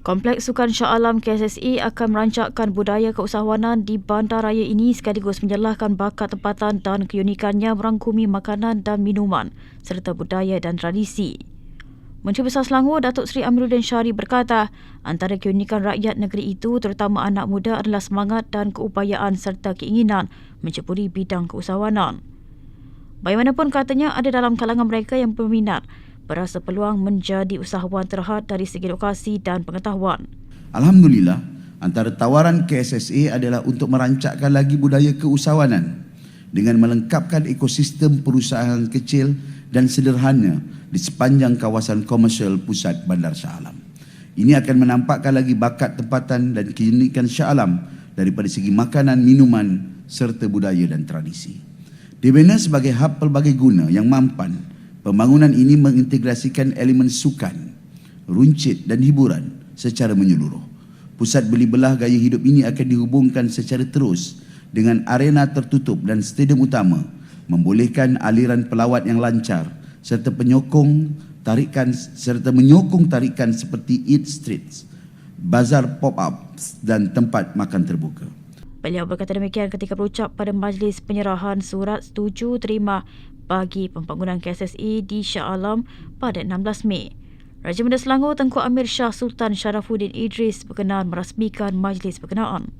Kompleks Sukan Shah Alam KSSE akan merancangkan budaya keusahawanan di bandar raya ini sekaligus menjelaskan bakat tempatan dan keunikannya merangkumi makanan dan minuman serta budaya dan tradisi. Menteri Besar Selangor Datuk Seri Amiruddin Syari berkata, antara keunikan rakyat negeri itu terutama anak muda adalah semangat dan keupayaan serta keinginan menceburi bidang keusahawanan. Bagaimanapun katanya ada dalam kalangan mereka yang berminat berasa peluang menjadi usahawan terhad dari segi lokasi dan pengetahuan. Alhamdulillah, antara tawaran KSSA adalah untuk merancangkan lagi budaya keusahawanan dengan melengkapkan ekosistem perusahaan kecil dan sederhana di sepanjang kawasan komersial pusat Bandar Shah Alam. Ini akan menampakkan lagi bakat tempatan dan keunikan Shah Alam daripada segi makanan, minuman serta budaya dan tradisi. Dibina sebagai hub pelbagai guna yang mampan Pembangunan ini mengintegrasikan elemen sukan, runcit dan hiburan secara menyeluruh. Pusat beli belah gaya hidup ini akan dihubungkan secara terus dengan arena tertutup dan stadium utama membolehkan aliran pelawat yang lancar serta penyokong tarikan serta menyokong tarikan seperti Eat Streets, bazar pop-up dan tempat makan terbuka. Beliau berkata demikian ketika berucap pada majlis penyerahan surat setuju terima bagi pembangunan KSSE di Shah Alam pada 16 Mei. Raja Muda Selangor Tengku Amir Shah Sultan Sharafuddin Idris berkenan merasmikan majlis berkenaan.